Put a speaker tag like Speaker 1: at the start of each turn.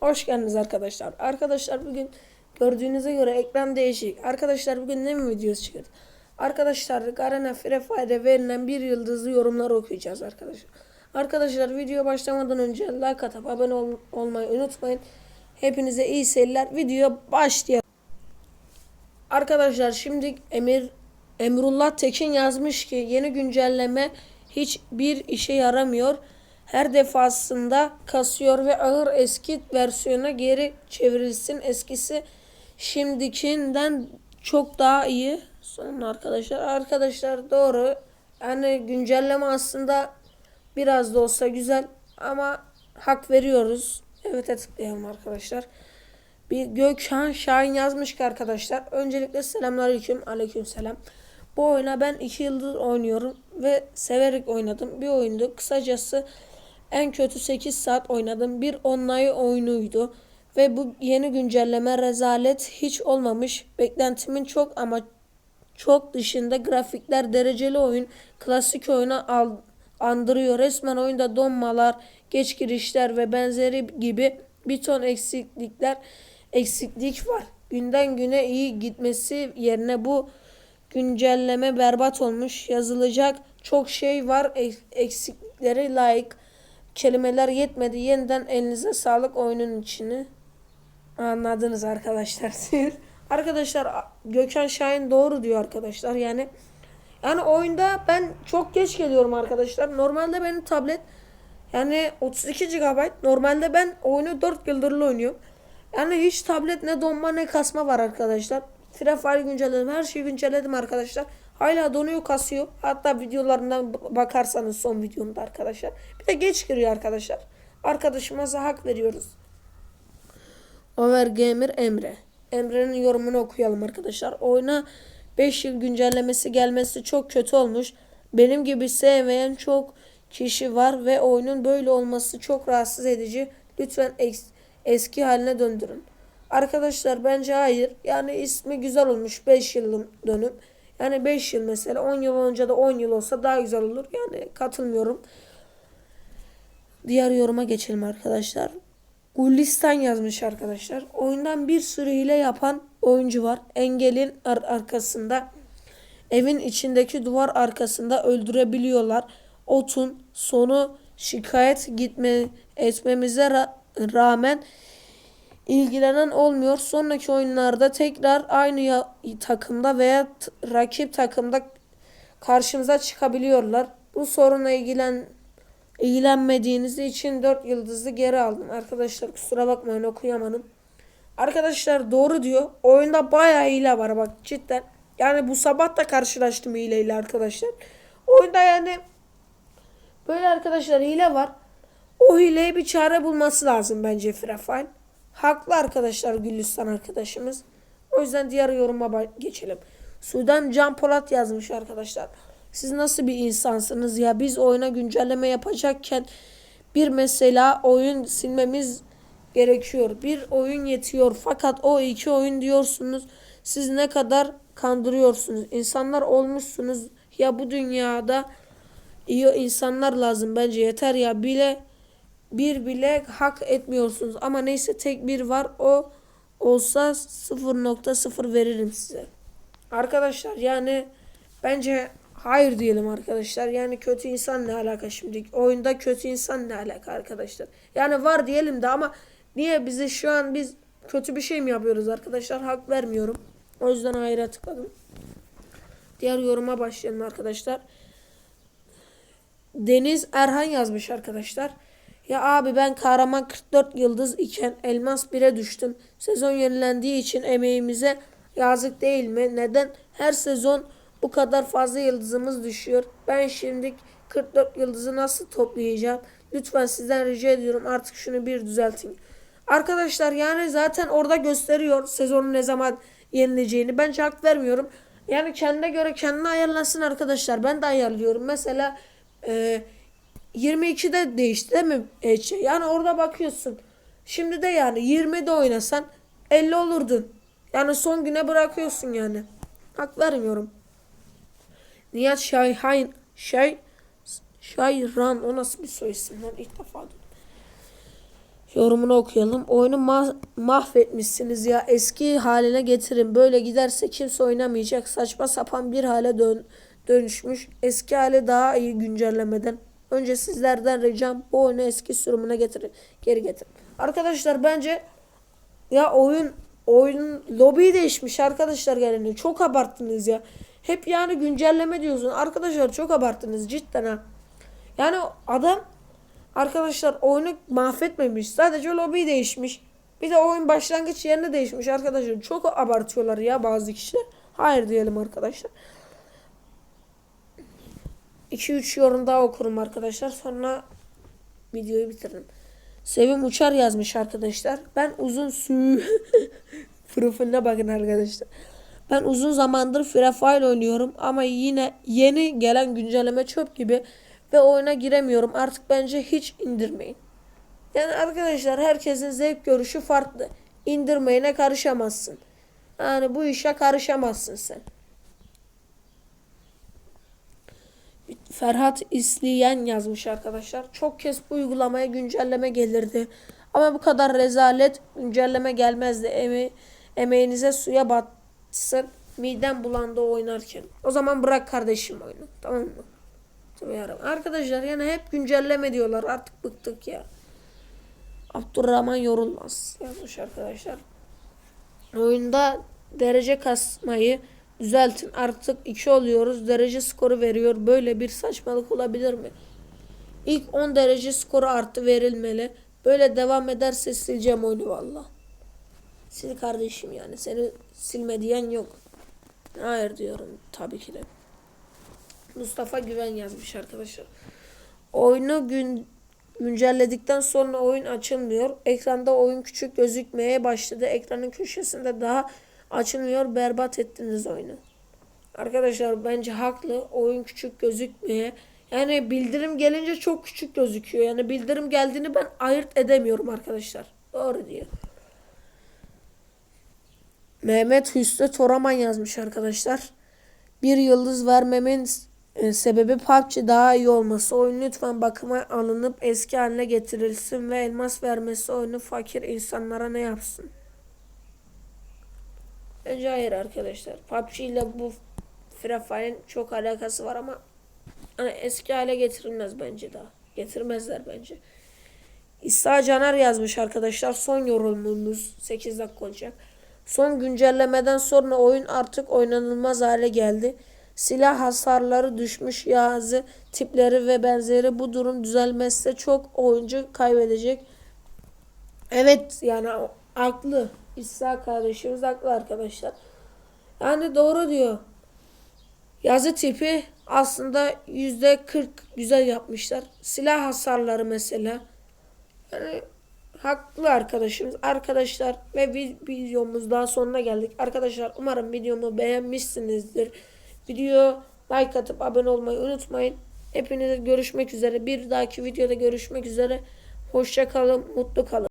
Speaker 1: Hoş geldiniz arkadaşlar. Arkadaşlar bugün gördüğünüze göre ekran değişik. Arkadaşlar bugün ne mi videosu çıkardı? Arkadaşlar Garena Free Fire'de verilen bir yıldızlı yorumları okuyacağız arkadaşlar. Arkadaşlar video başlamadan önce like atıp abone ol- olmayı unutmayın. Hepinize iyi seyirler. Video başlayalım. Arkadaşlar şimdi Emir Emrullah Tekin yazmış ki yeni güncelleme hiçbir işe yaramıyor. Her defasında kasıyor ve ağır eski versiyona geri çevrilsin. Eskisi şimdikinden çok daha iyi. Sonra arkadaşlar arkadaşlar doğru. Yani güncelleme aslında biraz da olsa güzel ama hak veriyoruz. Evet tıklayalım arkadaşlar. Bir Gökhan Şahin yazmış ki arkadaşlar. Öncelikle selamünaleyküm. Aleyküm selam. Bu oyuna ben 2 yıldır oynuyorum ve severek oynadım. Bir oyundu. Kısacası en kötü 8 saat oynadım. Bir online oyunuydu. Ve bu yeni güncelleme rezalet hiç olmamış. Beklentimin çok ama çok dışında grafikler dereceli oyun klasik oyuna al, andırıyor. Resmen oyunda donmalar, geç girişler ve benzeri gibi bir ton eksiklikler eksiklik var. Günden güne iyi gitmesi yerine bu güncelleme berbat olmuş. Yazılacak çok şey var. Ek- Eksiklikleri layık. Kelimeler yetmedi. Yeniden elinize sağlık oyunun içini. Anladınız arkadaşlar. Arkadaşlar Gökhan Şahin doğru diyor arkadaşlar. Yani yani oyunda ben çok geç geliyorum arkadaşlar. Normalde benim tablet yani 32 GB. Normalde ben oyunu 4 yıldırlı oynuyorum. Yani hiç tablet ne donma ne kasma var arkadaşlar. Fire güncelledim. Her şeyi güncelledim arkadaşlar. Hala donuyor kasıyor. Hatta videolarından bakarsanız son videomda arkadaşlar. Bir de geç giriyor arkadaşlar. Arkadaşımıza hak veriyoruz. Overgamer Emre. Emre'nin yorumunu okuyalım arkadaşlar. Oyuna 5 yıl güncellemesi gelmesi çok kötü olmuş. Benim gibi sevmeyen çok kişi var ve oyunun böyle olması çok rahatsız edici. Lütfen eks- eski haline döndürün. Arkadaşlar bence hayır. Yani ismi güzel olmuş 5 yılın dönüm. Yani 5 yıl mesela 10 yıl önce de 10 yıl olsa daha güzel olur. Yani katılmıyorum. Diğer yoruma geçelim arkadaşlar. Gulistan yazmış arkadaşlar. Oyundan bir sürü hile yapan oyuncu var. Engelin ar- arkasında evin içindeki duvar arkasında öldürebiliyorlar. Otun sonu şikayet gitme etmemize ra- rağmen ilgilenen olmuyor. Sonraki oyunlarda tekrar aynı takımda veya rakip takımda karşımıza çıkabiliyorlar. Bu sorunla ilgilen ilgilenmediğiniz için 4 yıldızı geri aldım. Arkadaşlar kusura bakmayın okuyamadım. Arkadaşlar doğru diyor. Oyunda bayağı hile var bak cidden. Yani bu sabah da karşılaştım hileyle arkadaşlar. Oyunda yani böyle arkadaşlar hile var. O hileye bir çare bulması lazım bence Free Fire. Haklı arkadaşlar Gülistan arkadaşımız. O yüzden diğer yoruma geçelim. Sudan Can Polat yazmış arkadaşlar. Siz nasıl bir insansınız ya? Biz oyuna güncelleme yapacakken bir mesela oyun silmemiz gerekiyor. Bir oyun yetiyor fakat o iki oyun diyorsunuz. Siz ne kadar kandırıyorsunuz. İnsanlar olmuşsunuz. Ya bu dünyada iyi insanlar lazım bence yeter ya bile bir bile hak etmiyorsunuz ama neyse tek bir var o olsa 0.0 veririm size. Arkadaşlar yani bence hayır diyelim arkadaşlar. Yani kötü insan ne alaka şimdi? Oyunda kötü insan ne alaka arkadaşlar? Yani var diyelim de ama niye bize şu an biz kötü bir şey mi yapıyoruz arkadaşlar? Hak vermiyorum. O yüzden hayra tıkladım. Diğer yoruma başlayalım arkadaşlar. Deniz Erhan yazmış arkadaşlar. Ya abi ben kahraman 44 yıldız iken elmas 1'e düştüm. Sezon yenilendiği için emeğimize yazık değil mi? Neden her sezon bu kadar fazla yıldızımız düşüyor? Ben şimdi 44 yıldızı nasıl toplayacağım? Lütfen sizden rica ediyorum artık şunu bir düzeltin. Arkadaşlar yani zaten orada gösteriyor sezonun ne zaman yenileceğini. Bence hak vermiyorum. Yani kendine göre kendine ayarlasın arkadaşlar. Ben de ayarlıyorum. Mesela e, 22'de değişti değil mi? Ece? Yani orada bakıyorsun. Şimdi de yani 20'de oynasan 50 olurdun. Yani son güne bırakıyorsun yani. Hak vermiyorum. Nihat Şayhan Şay Şayran o nasıl bir soy isim lan ilk defa duydum. Yorumunu okuyalım. Oyunu ma- mahvetmişsiniz ya. Eski haline getirin. Böyle giderse kimse oynamayacak. Saçma sapan bir hale dön dönüşmüş. Eski hale daha iyi güncellemeden. Önce sizlerden ricam bu oyunu eski sürümüne getirin. Geri getirin. Arkadaşlar bence ya oyun oyun lobi değişmiş arkadaşlar yani çok abarttınız ya. Hep yani güncelleme diyorsun. Arkadaşlar çok abarttınız cidden ha. Yani adam arkadaşlar oyunu mahvetmemiş. Sadece lobi değişmiş. Bir de oyun başlangıç yerini değişmiş arkadaşlar. Çok abartıyorlar ya bazı kişiler. Hayır diyelim arkadaşlar. 2-3 yorum daha okurum arkadaşlar. Sonra videoyu bitiririm. Sevim Uçar yazmış arkadaşlar. Ben uzun sü profiline bakın arkadaşlar. Ben uzun zamandır Free Fire oynuyorum ama yine yeni gelen güncelleme çöp gibi ve oyuna giremiyorum. Artık bence hiç indirmeyin. Yani arkadaşlar herkesin zevk görüşü farklı. İndirmeyine karışamazsın. Yani bu işe karışamazsın sen. Ferhat İsliyen yazmış arkadaşlar. Çok kez bu uygulamaya güncelleme gelirdi. Ama bu kadar rezalet güncelleme gelmezdi. Eme emeğinize suya batsın. Midem bulandı oynarken. O zaman bırak kardeşim oyunu. Tamam mı? Yarabbim. Arkadaşlar yani hep güncelleme diyorlar. Artık bıktık ya. Abdurrahman yorulmaz yazmış arkadaşlar. Oyunda derece kasmayı düzeltin. Artık 2 oluyoruz. Derece skoru veriyor. Böyle bir saçmalık olabilir mi? İlk 10 derece skoru artı verilmeli. Böyle devam ederse sileceğim oyunu valla. Sil kardeşim yani. Seni silme diyen yok. Hayır diyorum tabii ki de. Mustafa Güven yazmış arkadaşlar. Oyunu gün güncelledikten sonra oyun açılmıyor. Ekranda oyun küçük gözükmeye başladı. Ekranın köşesinde daha açılmıyor. Berbat ettiniz oyunu. Arkadaşlar bence haklı. Oyun küçük gözükmeye. Yani bildirim gelince çok küçük gözüküyor. Yani bildirim geldiğini ben ayırt edemiyorum arkadaşlar. Doğru diyor. Mehmet Hüsnü Toraman yazmış arkadaşlar. Bir yıldız vermemin e, sebebi PUBG daha iyi olması. Oyun lütfen bakıma alınıp eski haline getirilsin ve elmas vermesi oyunu fakir insanlara ne yapsın? Bence hayır arkadaşlar. PUBG ile bu Free Fire'in çok alakası var ama hani eski hale getirilmez bence daha. Getirmezler bence. İsa Caner yazmış arkadaşlar. Son yorumumuz 8 dakika olacak. Son güncellemeden sonra oyun artık oynanılmaz hale geldi. Silah hasarları düşmüş yazı tipleri ve benzeri bu durum düzelmezse çok oyuncu kaybedecek. Evet yani haklı. İsa kardeşimiz haklı arkadaşlar. Yani doğru diyor. Yazı tipi aslında yüzde 40 güzel yapmışlar. Silah hasarları mesela. Yani haklı arkadaşımız. Arkadaşlar ve vi- videomuz daha sonuna geldik. Arkadaşlar umarım videomu beğenmişsinizdir. Video like atıp abone olmayı unutmayın. Hepinize görüşmek üzere. Bir dahaki videoda görüşmek üzere. Hoşça kalın, mutlu kalın.